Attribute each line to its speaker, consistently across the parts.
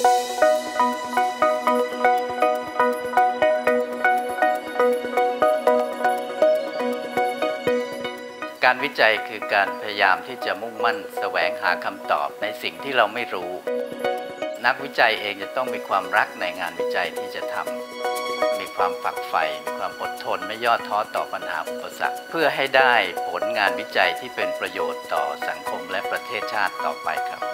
Speaker 1: การวิจัยคือการพยายามที่จะมุ่งมั่นแสวงหาคำตอบในสิ่งที่เราไม่รู้ นักวิจัยเองจะต้องมีความรักในงานวิจัยที่จะทำมีความฝักใฝ่มีความอดทนไม่ย่อท้อต่อปัญหาอุปสรรคเพื่อให้ได้ผลงานวิจัยที่เป็นประโยชน์ต่อสังคมและประเทศชาติต่อไปครับ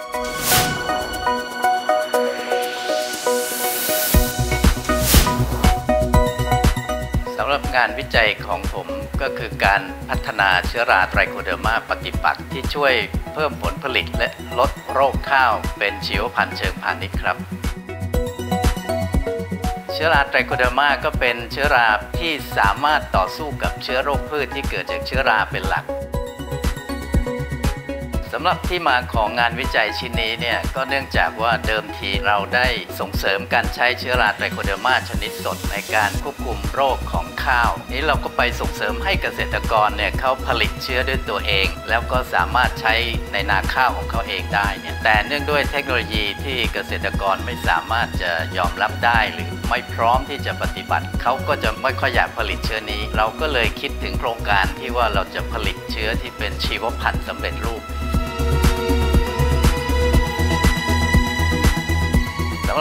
Speaker 1: ำหรับงานวิจัยของผมก็คือการพัฒนาเชื้อราไตรโคเดอร์มาปฏิปักษ์ที่ช่วยเพิ่มผลผลิตและลดโรคข้าวเป็นชีวพันธุ์เชิงพาณิชย์ครับเชื้อราไตรโคเดอร์มาก็เป็นเชื้อราที่สามารถต่อสู้กับเชื้อโรคพืชที่เกิดจากเชื้อราเป็นหลักำหรับที่มาของงานวิจัยชิ้นนี้เนี่ยก็เนื่องจากว่าเดิมทีเราได้ส่งเสริมการใช้เชื้อราไตรโคเดอร์มาชนิดสดในการควบคุมโรคของข้าว นี้เราก็ไปส่งเสริมให้เกษตรกรเนี่ยเขาผลิตเชื้อด้วยตัวเอง แล้วก็สามารถใช้ในนาข้าวของเขาเองได้เนี่ยแต่เนื่องด้วยเทคโนโลยีที่เกษตรกรไม่สามารถจะยอมรับได้หรือไม่พร้อมที่จะปฏิบัติเขาก็จะไม่ค่อยอยากผลิตเชื้อนี้ เราก็เลยคิดถึงโครงการที่ว่าเราจะผลิตเชื้อที่เป็นชีวพันธุ์สำเร็จรูป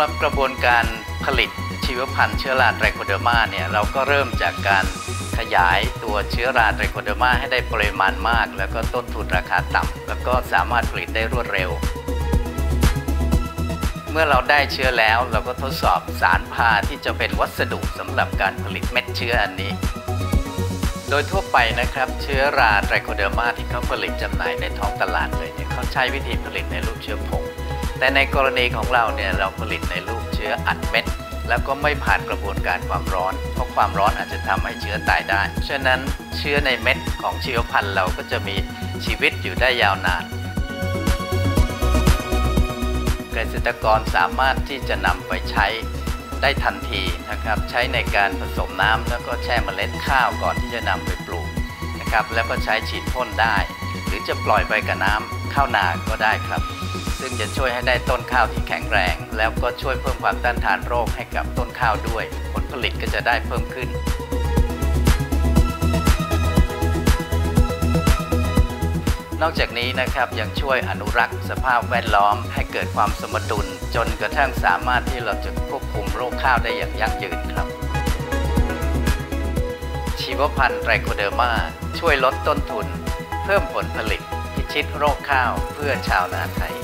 Speaker 1: รับกระบวนการผลิตชีวพันธุ์เชื้อราไตรโคเดอร์มาเนี่ยเราก็เริ่มจากการขยายตัวเชื้อราไตรโคเดอร์มาให้ได้ปริมาณมาก แล้วก็ต้นทุนราคาต่ำแล้วก็สามารถผลิตได้รวดเร็ว เมื่อเราได้เชื้อแล้วเราก็ทดสอบสารพาที่จะเป็นวัสดุสำหรับการผลิตเม็ดเชื้ออันนี้ โดยทั่วไปนะครับเชื้อราไตรโคเดอร์มาที่เขาผลิตจำหน่ายในท้องตลาดเลยเนี่ยเขาใช้วิธีผลิตในรูปเชื้อผง แต่ในกรณีของเราเนี่ยเราผลิตในรูปเชื้ออัดเม็ดแล้วก็ไม่ผ่านกระบวนการความร้อน เพราะความร้อนอาจจะทำให้เชื้อตายได้ ฉะนั้นเชื้อในเม็ดของชีวพันธุ์เราก็จะมีชีวิตอยู่ได้ยาวนาน เกษตรกรสามารถที่จะนำไปใช้ได้ทันทีนะครับ ใช้ในการผสมน้ำแล้วก็แช่เมล็ดข้าวก่อนที่จะนำไปปลูกนะครับ แล้วก็ใช้ฉีดพ่นได้ หรือจะปล่อยไปกับน้ำข้าวนาก็ได้ครับ ซึ่งจะช่วยให้ได้ต้นข้าวที่แข็งแรง แล้วก็ช่วยเพิ่มความต้านทานโรคให้กับต้นข้าวด้วย ผลผลิตก็จะได้เพิ่มขึ้นนอกจากนี้นะครับยังช่วยอนุรักษ์สภาพแวดล้อมให้เกิดความสมดุล จนกระทั่งสามารถที่เราจะควบคุมโรคข้าวได้อย่างยั่งยืนครับ ชีวพันธุ์ไรโคเดอร์มาช่วยลดต้นทุน เพิ่มผลผลิต พิชิตโรคข้าวเพื่อชาวนาไทย